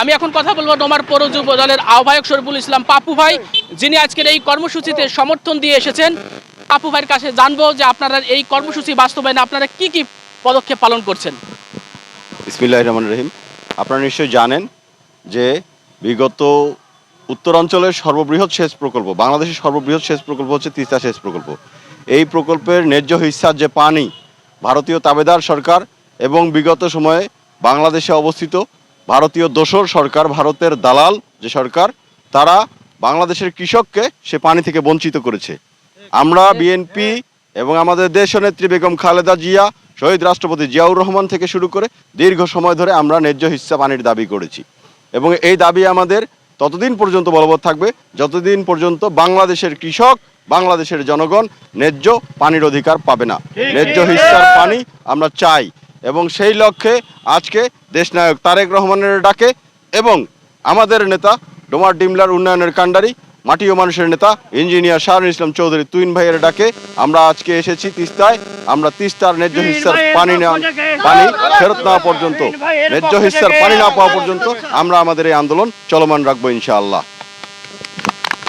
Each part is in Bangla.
আমি এখন কথা বলব ডোমার পৌর যুব দলের আহ্বায়ক শরীফুল ইসলাম পাপু ভাই, যিনি আজকের এই কর্মসূচিতে সমর্থন দিয়ে এসেছেন। পাপু ভাইয়ের কাছে জানব যে আপনারা এই কর্মসূচি বাস্তবায়নে আপনারা কি কি পদক্ষেপ পালন করছেন? ইসমিল্লাহ রহমান রহিম। আপনারা নিশ্চয়ই জানেন যে বিগত উত্তরাঞ্চলের সর্ববৃহৎ সেচ প্রকল্প, বাংলাদেশের সর্ববৃহৎ সেচ প্রকল্প হচ্ছে তিস্তা সেচ প্রকল্প। এই প্রকল্পের ন্যায্য হিস্সার যে পানি ভারতীয় তাবেদার সরকার এবং বিগত সময়ে বাংলাদেশে অবস্থিত ভারতীয় দোসর সরকার ভারতের দালাল যে সরকার তারা বাংলাদেশের কৃষককে সে পানি থেকে বঞ্চিত করেছে। আমরা বিএনপি এবং আমাদের দেশনেত্রী বেগম খালেদা জিয়া শহীদ রাষ্ট্রপতি জিয়াউর রহমান থেকে শুরু করে দীর্ঘ সময় ধরে আমরা ন্যায্য হিস্সা পানির দাবি করেছি। এবং এই দাবি আমাদের ততদিন পর্যন্ত বলবৎ থাকবে যতদিন পর্যন্ত বাংলাদেশের কৃষক বাংলাদেশের জনগণ ন্যায্য পানির অধিকার পাবে না। ন্যায্য হিস্সার পানি আমরা চাই। এবং সেই লক্ষ্যে আজকে দেশনায়ক তারেক রহমানের ডাকে এবং আমাদের নেতা ডোমার ডিমলার উন্নয়নের কাণ্ডারি মাটি ও মানুষের নেতা ইঞ্জিনিয়ার শাহরুল ইসলাম চৌধুরী তুইন ভাইয়ের ডাকে আমরা আজকে এসেছি তিস্তায়। আমরা তিস্তার ন্যায্য হিস্সার পানি না পানি ফেরত না পর্যন্ত। ন্যায্য হিস্সার পানি না পাওয়া পর্যন্ত আমরা আমাদের এই আন্দোলন চলমান রাখব ইনশাআল্লাহ।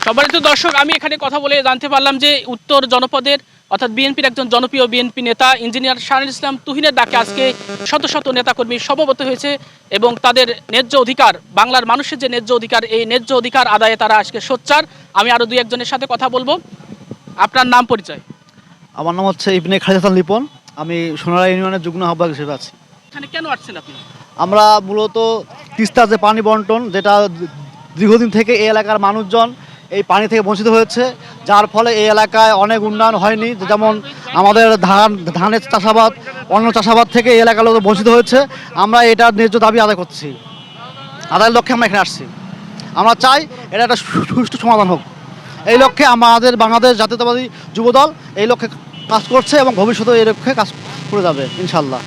সম্মানিত দর্শক আমি এখানে কথা বলে জানতে পারলাম যে উত্তর জনপদের অর্থাৎ বিএনপির একজন জনপ্রিয় বিএনপি নেতা ইঞ্জিনিয়ার শাহরুল ইসলাম তুহিনের ডাকে আজকে শত শত নেতাকর্মী সমবেত হয়েছে এবং তাদের ন্যায্য অধিকার বাংলার মানুষের যে ন্যায্য অধিকার এই ন্যায্য অধিকার আদায়ে তারা আজকে সোচ্চার। আমি আরও দুই একজনের সাথে কথা বলব। আপনার নাম পরিচয়? আমার নাম হচ্ছে ইবনে খালিদ হাসান লিপন। আমি সোনারা ইউনিয়নের যুগ্ম আহ্বায়ক হিসেবে আছি। এখানে কেন আসছেন আপনি? আমরা মূলত তিস্তা যে পানি বন্টন যেটা দীর্ঘদিন থেকে এই এলাকার মানুষজন এই পানি থেকে বঞ্চিত হয়েছে, যার ফলে এই এলাকায় অনেক উন্নয়ন হয়নি। যেমন আমাদের ধান, ধানের চাষাবাদ, অন্য চাষাবাদ থেকে এই এলাকার লোক বঞ্চিত হয়েছে। আমরা এটার ন্যায্য দাবি আদায় করছি। আদায়ের লক্ষ্যে আমরা এখানে আসছি। আমরা চাই এটা একটা সুষ্ঠু সমাধান হোক। এই লক্ষ্যে আমাদের বাংলাদেশ জাতীয়তাবাদী যুবদল এই লক্ষ্যে কাজ করছে এবং ভবিষ্যতে এই লক্ষ্যে কাজ করে যাবে ইনশাল্লাহ